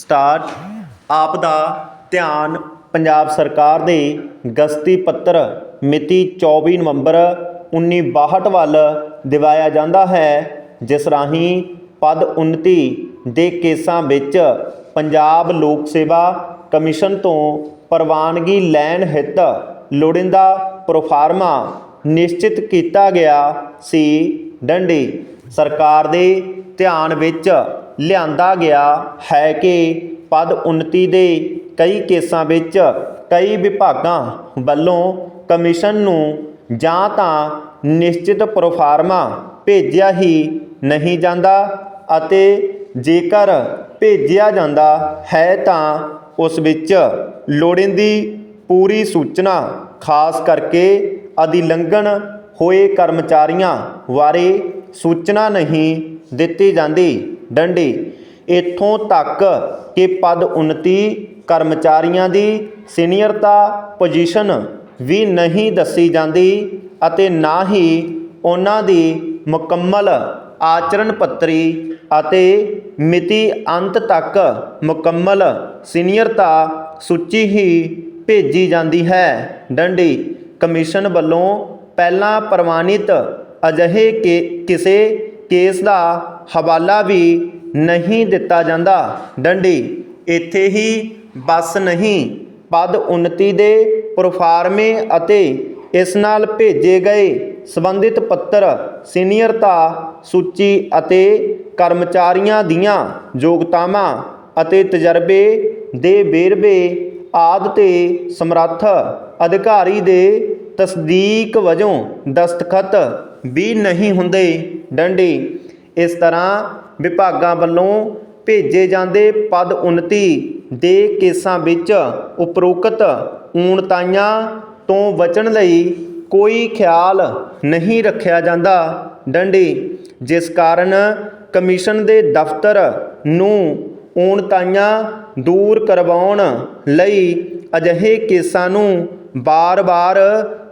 Start ਆਪ ਦਾ ਧਿਆਨ ਪੰਜਾਬ ਸਰਕਾਰ ਦੇ ਗਸਤੀ ਪੱਤਰ ਮਿਤੀ 24 ਨਵੰਬਰ 1962 ਵੱਲ ਦਿਵਾਇਆ ਜਾਂਦਾ ਹੈ, ਜਿਸ ਰਾਹੀਂ ਪਦ ਉੱਨਤੀ ਦੇ ਕੇਸਾਂ ਵਿੱਚ ਪੰਜਾਬ ਲੋਕ ਸੇਵਾ ਕਮਿਸ਼ਨ ਤੋਂ ਪ੍ਰਵਾਨਗੀ ਲੈਣ ਹਿੱਤ ਲੋੜੀਂਦਾ ਪ੍ਰੋਫਾਰਮਾ ਨਿਸ਼ਚਿਤ ਕੀਤਾ ਗਿਆ ਸੀ। ਡੰਡੀ ਸਰਕਾਰ ਦੇ ਧਿਆਨ ਵਿੱਚ ਲਿਆਂਦਾ ਗਿਆ ਹੈ ਕਿ ਪਦ ਉੱਨਤੀ ਦੇ ਕਈ ਕੇਸਾਂ ਵਿੱਚ ਕਈ ਵਿਭਾਗਾਂ ਵੱਲੋਂ ਕਮਿਸ਼ਨ ਨੂੰ ਜਾਂ ਤਾਂ ਨਿਸ਼ਚਿਤ ਪ੍ਰੋਫਾਰਮਾ ਭੇਜਿਆ ਹੀ ਨਹੀਂ ਜਾਂਦਾ ਅਤੇ ਜੇਕਰ ਭੇਜਿਆ ਜਾਂਦਾ ਹੈ ਤਾਂ ਉਸ ਵਿੱਚ ਲੋੜੀਂਦੀ ਪੂਰੀ ਸੂਚਨਾ ਖਾਸ ਕਰਕੇ ਅਧਿਲੰਘਣ ਹੋਏ ਕਰਮਚਾਰੀਆਂ ਬਾਰੇ ਸੂਚਨਾ ਨਹੀਂ ਦਿੱਤੀ ਜਾਂਦੀ। ਡੰਡੀ। ਇੱਥੋਂ ਤੱਕ ਕਿ ਪਦ ਉੱਨਤੀ ਕਰਮਚਾਰੀਆਂ ਦੀ ਸੀਨੀਅਰਤਾ ਪੋਜੀਸ਼ਨ ਵੀ ਨਹੀਂ ਦੱਸੀ ਜਾਂਦੀ ਅਤੇ ਨਾ ਹੀ ਉਹਨਾਂ ਦੀ ਮੁਕੰਮਲ ਆਚਰਣ ਪੱਤਰੀ ਅਤੇ ਮਿਤੀ ਅੰਤ ਤੱਕ ਮੁਕੰਮਲ ਸੀਨੀਅਰਤਾ ਸੂਚੀ ਹੀ ਭੇਜੀ ਜਾਂਦੀ ਹੈ। ਡੰਡੀ, ਕਮਿਸ਼ਨ ਵੱਲੋਂ ਪਹਿਲਾਂ ਪ੍ਰਵਾਨਿਤ ਅਜਿਹੇ ਕਿ, ਕਿਸੇ ਕੇਸ ਦਾ ਹਵਾਲਾ ਵੀ ਨਹੀਂ ਦਿੱਤਾ ਜਾਂਦਾ। ਡੰਡੀ, ਇੱਥੇ ਹੀ ਬਸ ਨਹੀਂ, ਪਦ ਉੱਨਤੀ ਦੇ ਪ੍ਰੋਫਾਰਮੇ ਅਤੇ ਇਸ ਨਾਲ ਭੇਜੇ ਗਏ ਸੰਬੰਧਿਤ ਪੱਤਰ ਸੀਨੀਅਰਤਾ ਸੂਚੀ ਅਤੇ ਕਰਮਚਾਰੀਆਂ ਦੀਆਂ ਯੋਗਤਾਵਾਂ ਅਤੇ ਤਜਰਬੇ ਦੇ ਵੇਰਵੇ ਆਦਿ ਤੇ ਸਮਰੱਥ ਅਧਿਕਾਰੀ ਦੇ ਤਸਦੀਕ ਵਜੋਂ ਦਸਤਖਤ ਵੀ ਨਹੀਂ ਹੁੰਦੇ। ਡੰਡੀ ਇਸ ਤਰ੍ਹਾਂ ਵਿਭਾਗਾਂ ਵੱਲੋਂ ਭੇਜੇ ਜਾਂਦੇ ਪਦ ਉੱਨਤੀ ਦੇ ਕੇਸਾਂ ਵਿੱਚ ਉਪਰੋਕਤ ਊਣਤਾਈਆਂ ਤੋਂ ਬਚਣ ਲਈ ਕੋਈ ਖਿਆਲ ਨਹੀਂ ਰੱਖਿਆ ਜਾਂਦਾ। ਡੰਡੀ, ਜਿਸ ਕਾਰਨ ਕਮਿਸ਼ਨ ਦੇ ਦਫ਼ਤਰ ਨੂੰ ਊਣਤਾਈਆਂ ਦੂਰ ਕਰਵਾਉਣ ਲਈ ਅਜਿਹੇ ਕੇਸਾਂ ਨੂੰ ਬਾਰ-ਬਾਰ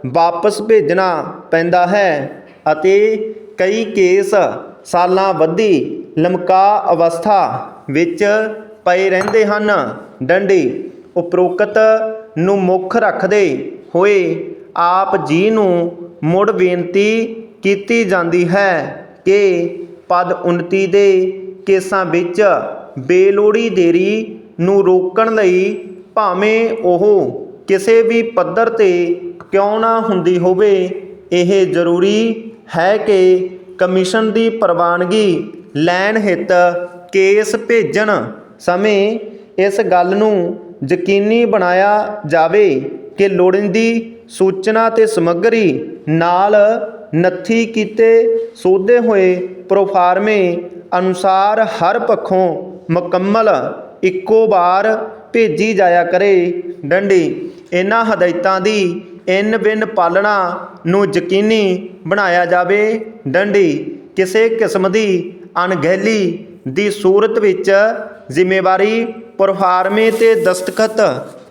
ਵਾਪਸ ਭੇਜਣਾ ਪੈਂਦਾ ਹੈ ਅਤੇ ਕਈ ਕੇਸ ਸਾਲਾਂ ਵੱਧੀ ਲਮਕਾ ਅਵਸਥਾ ਵਿੱਚ ਪਏ ਰਹਿੰਦੇ ਹਨ। ਡੰਡੀ ਉਪਰੋਕਤ ਨੂੰ ਮੁੱਖ ਰੱਖਦੇ ਹੋਏ ਆਪ ਜੀ ਨੂੰ ਮੁੜ ਬੇਨਤੀ ਕੀਤੀ ਜਾਂਦੀ ਹੈ ਕਿ ਪਦ ਉੱਨਤੀ ਦੇ ਕੇਸਾਂ ਵਿੱਚ ਬੇਲੋੜੀ ਦੇਰੀ ਨੂੰ ਰੋਕਣ ਲਈ ਭਾਵੇਂ ਉਹ ਕਿਸੇ ਵੀ ਪੱਧਰ ਤੇ ਕਿਉਂ ਨਾ ਹੁੰਦੀ ਹੋਵੇ, ਇਹ ਜ਼ਰੂਰੀ ਹੈ ਕਿ ਕਮਿਸ਼ਨ ਦੀ ਪ੍ਰਵਾਨਗੀ ਲੈਣ ਹਿੱਤ ਕੇਸ ਭੇਜਣ ਸਮੇਂ ਇਸ ਗੱਲ ਨੂੰ ਯਕੀਨੀ ਬਣਾਇਆ ਜਾਵੇ ਕਿ ਲੋੜੀਂਦੀ ਸੂਚਨਾ ਤੇ ਸਮੱਗਰੀ ਨਾਲ ਨੱਥੀ ਕੀਤੇ ਸੋਧੇ ਹੋਏ ਪ੍ਰੋਫਾਰਮੇ ਅਨੁਸਾਰ ਹਰ ਪੱਖੋਂ ਮੁਕੰਮਲ ਇੱਕੋ ਵਾਰ ਭੇਜੀ ਜਾਇਆ ਕਰੇ। ਡੰਡੀ, ਇਹਨਾਂ ਹਦਾਇਤਾਂ ਦੀ ਇਨ ਬਿਨ ਪਾਲਣਾ ਨੂੰ ਯਕੀਨੀ ਬਣਾਇਆ ਜਾਵੇ। ਡੰਡੀ ਕਿਸੇ ਕਿਸਮ ਦੀ ਅਣਗਹਿਲੀ ਦੀ ਸੂਰਤ ਵਿੱਚ ਜ਼ਿੰਮੇਵਾਰੀ ਪ੍ਰੋਫਾਰਮੇ ਤੇ ਦਸਤਖਤ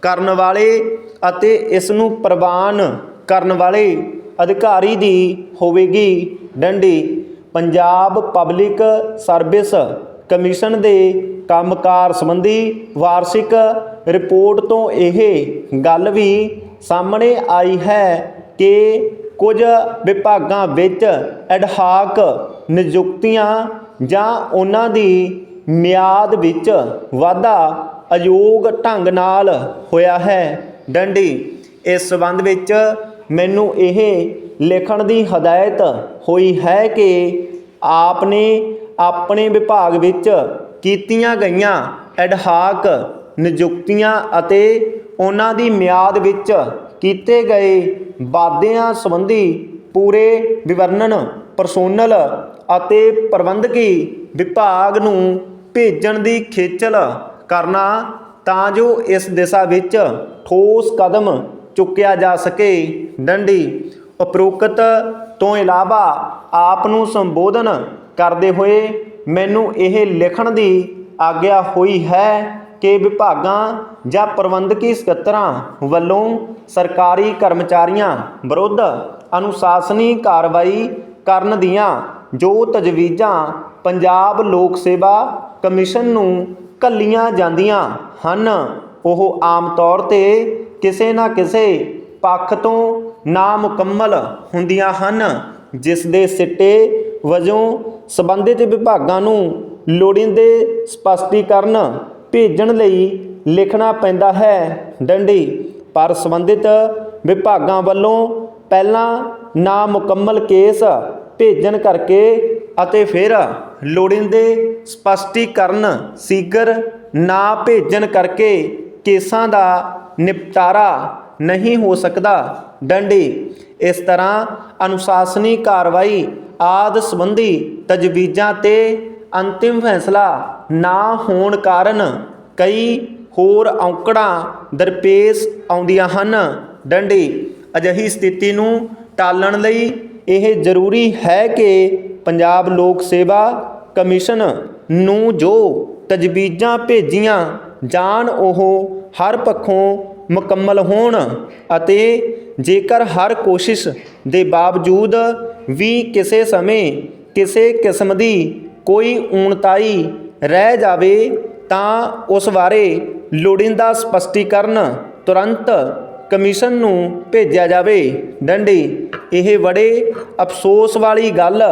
ਕਰਨ ਵਾਲੇ ਅਤੇ ਇਸ ਨੂੰ ਪ੍ਰਵਾਨ ਕਰਨ ਵਾਲੇ ਅਧਿਕਾਰੀ ਦੀ ਹੋਵੇਗੀ। ਡੰਡੀ, ਪੰਜਾਬ ਪਬਲਿਕ ਸਰਵਿਸ ਕਮਿਸ਼ਨ ਦੇ ਕੰਮਕਾਰ ਸੰਬੰਧੀ ਵਾਰਸ਼ਿਕ ਰਿਪੋਰਟ ਤੋਂ ਇਹ ਗੱਲ ਵੀ ਸਾਹਮਣੇ ਆਈ ਹੈ ਕਿ ਕੁਝ ਵਿਭਾਗਾਂ ਵਿੱਚ ਐਡਹਾਕ ਨਿਯੁਕਤੀਆਂ ਜਾਂ ਉਹਨਾਂ ਦੀ ਮਿਆਦ ਵਿੱਚ ਵਾਧਾ ਅਯੋਗ ਢੰਗ ਨਾਲ ਹੋਇਆ ਹੈ। ਡੰਡੀ, ਇਸ ਸਬੰਧ ਵਿੱਚ ਮੈਨੂੰ ਇਹ ਲਿਖਣ ਦੀ ਹਦਾਇਤ ਹੋਈ ਹੈ ਕਿ ਆਪ ਨੇ ਆਪਣੇ ਵਿਭਾਗ ਵਿੱਚ ਕੀਤੀਆਂ ਗਈਆਂ ਐਡਹਾਕ ਨਿਯੁਕਤੀਆਂ ਅਤੇ ਉਹਨਾਂ ਦੀ ਮਿਆਦ ਵਿੱਚ ਕੀਤੇ ਗਏ ਵਾਅਦਿਆਂ ਸੰਬੰਧੀ ਪੂਰੇ ਵਿਵਰਣਨ ਪਰਸੋਨਲ ਅਤੇ ਪ੍ਰਬੰਧਕੀ ਵਿਭਾਗ ਨੂੰ ਭੇਜਣ ਦੀ ਖੇਚਲ ਕਰਨਾ ਤਾਂ ਜੋ ਇਸ ਦਿਸ਼ਾ ਵਿੱਚ ਠੋਸ ਕਦਮ ਚੁੱਕਿਆ ਜਾ ਸਕੇ। ਡੰਡੀ ਉਪਰੋਕਤ ਤੋਂ ਇਲਾਵਾ ਆਪ ਨੂੰ ਸੰਬੋਧਨ ਕਰਦੇ ਹੋਏ ਮੈਨੂੰ ਇਹ ਲਿਖਣ ਦੀ ਆਗਿਆ ਹੋਈ ਹੈ ਕਿ ਵਿਭਾਗਾਂ ਜਾਂ ਪ੍ਰਬੰਧਕੀ ਸਕੱਤਰਾਂ ਵੱਲੋਂ ਸਰਕਾਰੀ ਕਰਮਚਾਰੀਆਂ ਵਿਰੁੱਧ ਅਨੁਸ਼ਾਸਨੀ ਕਾਰਵਾਈ ਕਰਨ ਦੀਆਂ ਜੋ ਤਜਵੀਜ਼ਾਂ ਪੰਜਾਬ ਲੋਕ ਸੇਵਾ ਕਮਿਸ਼ਨ ਨੂੰ ਘੱਲੀਆਂ ਜਾਂਦੀਆਂ ਹਨ, ਉਹ ਆਮ ਤੌਰ ਤੇ ਕਿਸੇ ਨਾ ਕਿਸੇ ਪੱਖ ਤੋਂ ਨਾਮੁਕੰਮਲ ਹੁੰਦੀਆਂ ਹਨ, ਜਿਸ ਦੇ ਸਿੱਟੇ ਵਜੋਂ ਸੰਬੰਧਿਤ ਵਿਭਾਗਾਂ ਨੂੰ ਲੋੜੀਂਦੇ ਸਪਸ਼ਟੀਕਰਨ ਭੇਜਣ ਲਈ ਲਿਖਣਾ ਪੈਂਦਾ ਹੈ। ਡੰਡੀ, ਪਰ ਸੰਬੰਧਿਤ ਵਿਭਾਗਾਂ ਵੱਲੋਂ ਪਹਿਲਾਂ ਨਾਮੁਕੰਮਲ ਕੇਸ ਭੇਜਣ ਕਰਕੇ ਅਤੇ ਫਿਰ ਲੋੜੀਂਦੇ ਸਪਸ਼ਟੀਕਰਨ ਸੀਗਰ ਨਾ ਭੇਜਣ ਕਰਕੇ ਕੇਸਾਂ ਦਾ ਨਿਪਟਾਰਾ ਨਹੀਂ ਹੋ ਸਕਦਾ। ਡੰਡੀ, ਇਸ ਤਰ੍ਹਾਂ ਅਨੁਸ਼ਾਸਨੀ ਕਾਰਵਾਈ ਆਦ ਸੰਬੰਧੀ ਤਜਵੀਜ਼ਾਂ ਤੇ ਅੰਤਿਮ ਫੈਸਲਾ ਨਾ ਹੋਣ ਕਾਰਨ ਕਈ ਹੋਰ ਔਕੜਾਂ ਦਰਪੇਸ਼ ਆਉਂਦੀਆਂ ਹਨ। ਡੰਡੀ, ਅਜਿਹੀ ਸਥਿਤੀ ਨੂੰ ਟਾਲਣ ਲਈ ਇਹ ਜ਼ਰੂਰੀ ਹੈ ਕਿ ਪੰਜਾਬ ਲੋਕ ਸੇਵਾ ਕਮਿਸ਼ਨ ਨੂੰ ਜੋ ਤਜਵੀਜ਼ਾਂ ਭੇਜੀਆਂ, ਜਾਣ ਉਹ ਹਰ ਪੱਖੋਂ ਮੁਕੰਮਲ ਹੋਣ ਅਤੇ ਜੇਕਰ ਹਰ ਕੋਸ਼ਿਸ਼ ਦੇ ਬਾਵਜੂਦ ਵੀ ਕਿਸੇ ਸਮੇਂ ਕਿਸੇ ਕਿਸਮ ਦੀ ਕੋਈ ਊਣਤਾਈ ਰਹਿ ਜਾਵੇ ਤਾਂ ਉਸ ਬਾਰੇ ਲੋੜੀਂਦਾ ਸਪਸ਼ਟੀਕਰਨ ਤੁਰੰਤ ਕਮਿਸ਼ਨ ਨੂੰ ਭੇਜਿਆ ਜਾਵੇ। ਡੰਡੀ, ਇਹ ਬੜੇ ਅਫਸੋਸ ਵਾਲੀ ਗੱਲ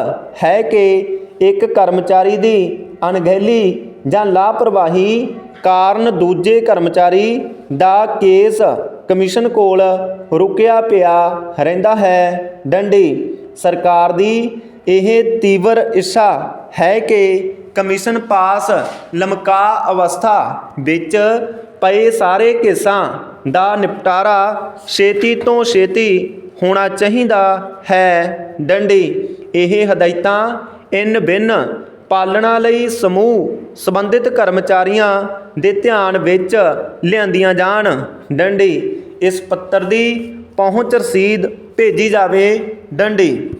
ਹੈ ਕਿ ਇੱਕ ਕਰਮਚਾਰੀ ਦੀ ਅਣਗਹਿਲੀ ਜਾਂ ਲਾਪਰਵਾਹੀ ਕਾਰਨ ਦੂਜੇ ਕਰਮਚਾਰੀ ਦਾ ਕੇਸ ਕਮਿਸ਼ਨ ਕੋਲ ਰੁਕਿਆ ਪਿਆ ਰਹਿੰਦਾ ਹੈ। ਡੰਡੀ, ਸਰਕਾਰ ਦੀ ਇਹ ਤੀਵਰ ਇੱਛਾ ਹੈ ਕਿ ਕਮਿਸ਼ਨ ਪਾਸ ਲਮਕਾ ਅਵਸਥਾ ਵਿੱਚ ਪਏ ਸਾਰੇ ਕੇਸਾਂ ਦਾ ਨਿਪਟਾਰਾ ਛੇਤੀ ਤੋਂ ਛੇਤੀ ਹੋਣਾ ਚਾਹੀਦਾ ਹੈ। ਡੰਡੀ, ਇਹ ਹਦਾਇਤਾਂ ਇਨ ਬਿਨ ਪਾਲਣਾ ਲਈ ਸਮੂਹ ਸੰਬੰਧਿਤ ਕਰਮਚਾਰੀਆਂ ਦੇ ਧਿਆਨ ਵਿੱਚ ਲਿਆਂਦੀਆਂ ਜਾਣ। ਡੰਡੀ, ਇਸ ਪੱਤਰ ਦੀ ਪਹੁੰਚ ਰਸੀਦ ਭੇਜੀ ਜਾਵੇ। ਡੰਡੀ